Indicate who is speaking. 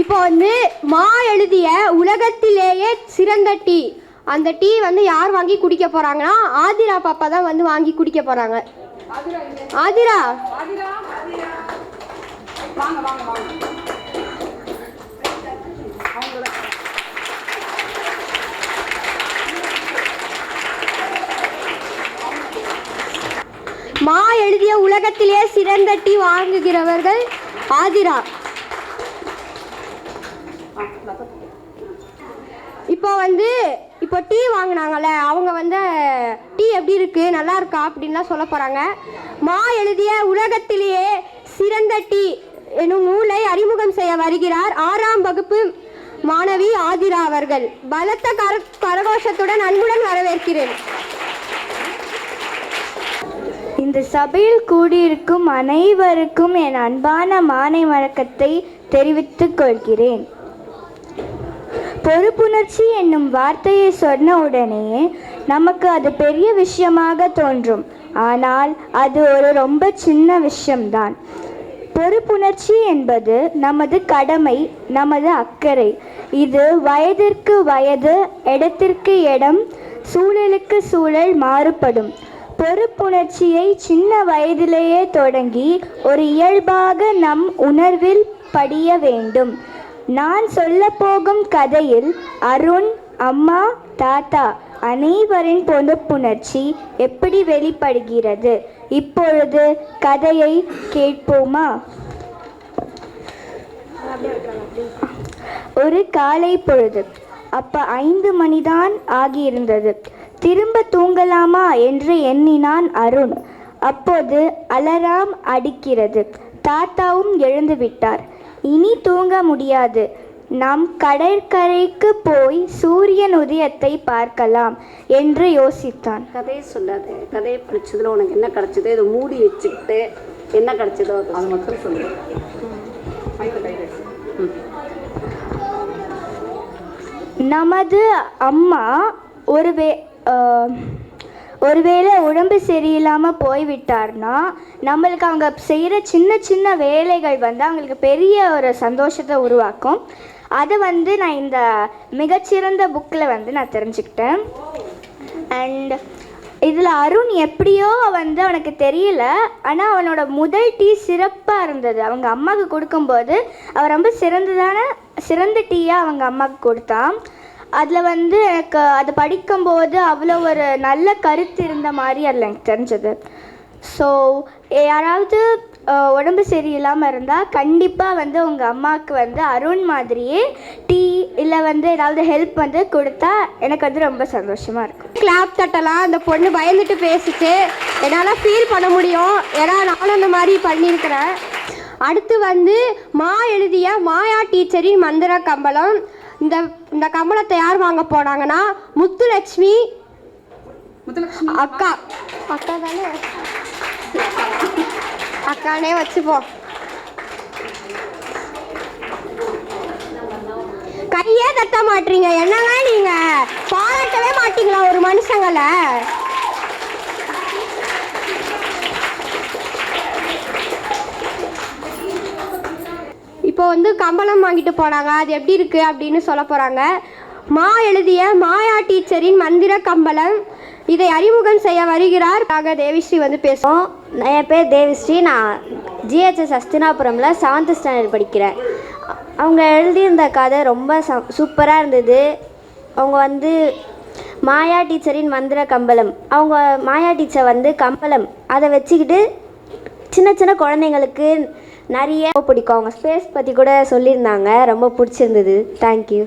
Speaker 1: இப்போ வந்து மா எழுதிய உலகத்திலேயே சிறந்த டீ அந்த டீ வந்து யார் வாங்கி குடிக்க போறாங்கன்னா ஆதிரா பாப்பா தான் வந்து வாங்கி குடிக்க போறாங்க. ஆதிரா? மா எழுதிய உலகத்திலேயே சிறந்த டீ வாங்குகிறவர்கள் ஆதிரா. இப்போ வந்து இப்போ டீ வாங்கினாங்கல்ல அவங்க வந்து டீ எப்படி இருக்கு? நல்லா இருக்கா? அப்படின்லாம் சொல்ல போறாங்க. மா எழுதிய உலகத்திலேயே சிறந்த டீ எனும் நூலை அறிமுகம் செய்ய வருகிறார் ஆறாம் வகுப்பு மாணவி ஆதிரா அவர்கள். பலத்த கர கரகோஷத்துடன் அன்புடன் வரவேற்கிறேன்.
Speaker 2: இந்த சபையில் கூடியிருக்கும் அனைவருக்கும் என் அன்பான மானை வணக்கத்தை தெரிவித்துக் கொள்கிறேன். பொறுப்புணர்ச்சி என்னும் வார்த்தையை சொன்ன உடனே நமக்கு அது பெரிய விஷயமாக தோன்றும். ஆனால் அது ஒரு ரொம்ப சின்ன விஷயம்தான். பொறுப்புணர்ச்சி என்பது நமது கடமை நமது அக்கறை. இது வயதிற்கு வயது இடத்திற்கு இடம் சூழலுக்கு சூழல் மாறுபடும். பொறுப்புணர்ச்சியை சின்ன வயதிலேயே தொடங்கி ஒரு இயல்பாக நம் உணர்வில் படிய வேண்டும். நான் சொல்ல போகும் கதையில் அருண் அம்மா தாத்தா அனைவரின் பொதுப்புணர்ச்சி எப்படி வெளிப்படுகிறது? இப்பொழுது கதையை கேட்போமா? ஒரு காலை பொழுது அப்ப ஐந்து மணிதான் ஆகியிருந்தது. திரும்ப தூங்கலாமா என்று எண்ணினான் அருண். அப்போது அலராம் அடிக்கிறது. தாத்தாவும் எழுந்து விட்டார். இனி தூங்க முடியாது. நாம் கடற்கரைக்கு போய் சூரியன் உதயத்தை பார்க்கலாம் என்று யோசித்தான்.
Speaker 3: கதையை சொல்லாத. கதையை படிச்சதுல உனக்கு என்ன கிடைச்சது இதை மூடி வச்சுக்கிட்டு என்ன கிடைச்சதோ அதை
Speaker 4: மட்டும் சொல்லு.
Speaker 2: நமது அம்மா ஒரு வே ஒருவேளை உடம்பு சரியில்லாமல் போய்விட்டார்னா நம்மளுக்கு அவங்க செய்கிற சின்ன சின்ன வேலைகள் வந்து அவங்களுக்கு பெரிய ஒரு சந்தோஷத்தை உருவாக்கும். அதை வந்து நான் இந்த மிகச்சிறந்த புக்கில் வந்து நான் தெரிஞ்சுக்கிட்டேன். அண்ட் இதில் அருண் எப்படியோ வந்து அவனுக்கு தெரியல. ஆனால் அவனோட முதல் டீ சிறப்பாக இருந்தது. அவங்க அம்மாவுக்கு கொடுக்கும்போது அவன் ரொம்ப சிறந்ததான சிறந்த டீயாக அவங்க அம்மாவுக்கு கொடுத்தான். அதில் வந்து எனக்கு அது படிக்கும்போது அவ்வளோ ஒரு நல்ல கருத்து இருந்த மாதிரி அதில் எனக்கு தெரிஞ்சது. ஸோ யாராவது உடம்பு சரியில்லாமல் இருந்தால் கண்டிப்பாக வந்து உங்கள் அம்மாவுக்கு வந்து அருண் மாதிரியே டீ இல்லை வந்து ஏதாவது ஹெல்ப் வந்து கொடுத்தா எனக்கு வந்து ரொம்ப சந்தோஷமாக இருக்கும்.
Speaker 1: கிளாப் தட்டலாம் அந்த பொண்ணு பயந்துட்டு பேசிச்சு என்னால் ஃபீல் பண்ண முடியும். ஏன்னா நானும் அந்த மாதிரி பண்ணியிருக்கிறேன். அடுத்து வந்து மா எழுதிய மாயா டீச்சரின் மந்திர கம்பளம். இந்த இந்த கம்பளத்தை யார் வாங்க போனாங்கன்னா முத்துலட்சுமி
Speaker 4: முத்துலட்சுமி.
Speaker 1: அக்கா. அக்கா தானே? அக்கானே வச்சுப்போம் கையே தட்ட மாட்டீங்க. என்னங்க நீங்க? பாராட்டவே மாட்டீங்களா ஒரு மனுஷங்களை? வந்து கம்பளம் வாங்கிட்டு போனாங்க. அது எப்படி இருக்கு அப்படின்னு சொல்ல போறாங்க. மா எழுதிய மாயா டீச்சரின் மந்திர கம்பளம். இதை அறிமுகம் செய்ய வருகிறார் நாங்கள் தேவிஸ்ரீ வந்து பேசுவோம்.
Speaker 5: என் பேர் தேவிஸ்ரீ. நான் ஜிஹெச்எஸ் அஸ்தினாபுரமில் செவன்த் ஸ்டாண்டர்ட் படிக்கிறேன். அவங்க எழுதியிருந்த கதை ரொம்ப ச சூப்பராக இருந்தது. அவங்க வந்து மாயா டீச்சரின் மந்திர கம்பளம். அவங்க மாயா டீச்சர் வந்து கம்பளம். அதை வச்சுக்கிட்டு சின்ன சின்ன குழந்தைங்களுக்கு நிறைய பிடிக்கும். அவங்க ஸ்பேஸ் பற்றி கூட சொல்லியிருந்தாங்க. ரொம்ப பிடிச்சிருந்தது. தேங்க்யூ